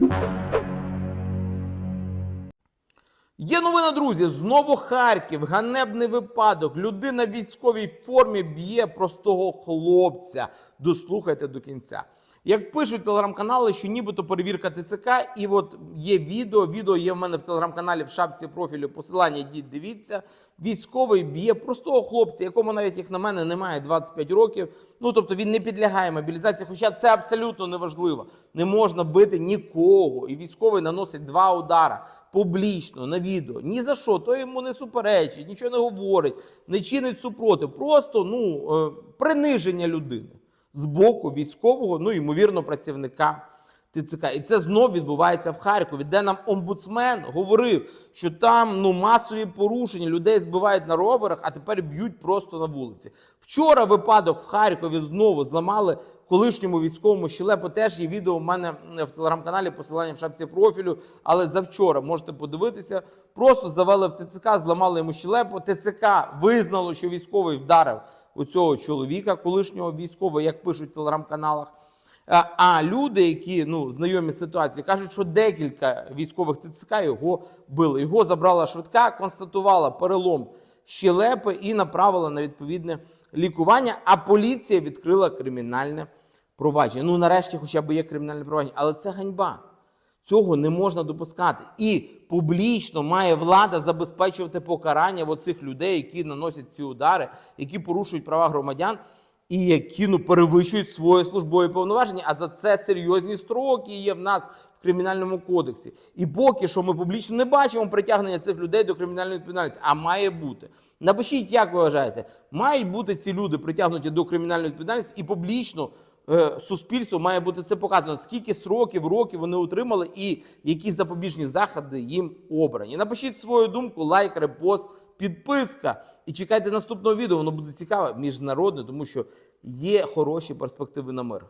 Música Є новина, друзі. Знову Харків, ганебний випадок. Людина в військовій формі б'є простого хлопця. Дослухайте до кінця. Як пишуть телеграм-канали, що нібито перевірка ТЦК, і от є відео. Відео є в мене в телеграм-каналі в шапці профілю. Посилання йдіть, дивіться. Військовий б'є простого хлопця, якому навіть як на мене немає 25 років. Ну тобто він не підлягає мобілізації. Хоча це абсолютно неважливо. Не можна бити нікого. І військовий наносить два удара публічно на відео. Ні за що, то йому не суперечить, нічого не говорить, не чинить супротив. Просто ну е, приниження людини з боку військового, ну ймовірно, працівника. ТЦК. І це знов відбувається в Харкові, де нам омбудсмен говорив, що там ну масові порушення, людей збивають на роверах, а тепер б'ють просто на вулиці. Вчора випадок в Харкові знову зламали колишньому військовому щелепу. Теж є відео у мене в телеграм-каналі, посилання в шапці профілю. Але завчора можете подивитися. Просто завели в ТЦК, зламали йому щелепу. ТЦК визнало, що військовий вдарив у цього чоловіка, колишнього військового, як пишуть в телеграм-каналах. А, а люди, які ну знайомі з ситуацією, кажуть, що декілька військових ТЦК його били. Його забрала швидка, констатувала перелом щелепи і направила на відповідне лікування. А поліція відкрила кримінальне провадження. Ну нарешті, хоча б є кримінальне провадження, але це ганьба. Цього не можна допускати. І публічно має влада забезпечувати покарання оцих людей, які наносять ці удари, які порушують права громадян і які ну перевищують свої службові повноваження. А за це серйозні строки є в нас в кримінальному кодексі. І поки що ми публічно не бачимо притягнення цих людей до кримінальної відповідальності, а має бути. Напишіть, як ви вважаєте, мають бути ці люди притягнуті до кримінальної відповідальності і публічно. е, Суспільство має бути це показано, скільки сроків, років вони отримали, і які запобіжні заходи їм обрані. Напишіть свою думку, лайк, репост, підписка. І чекайте наступного відео. Воно буде цікаве, міжнародне, тому що є хороші перспективи на мир.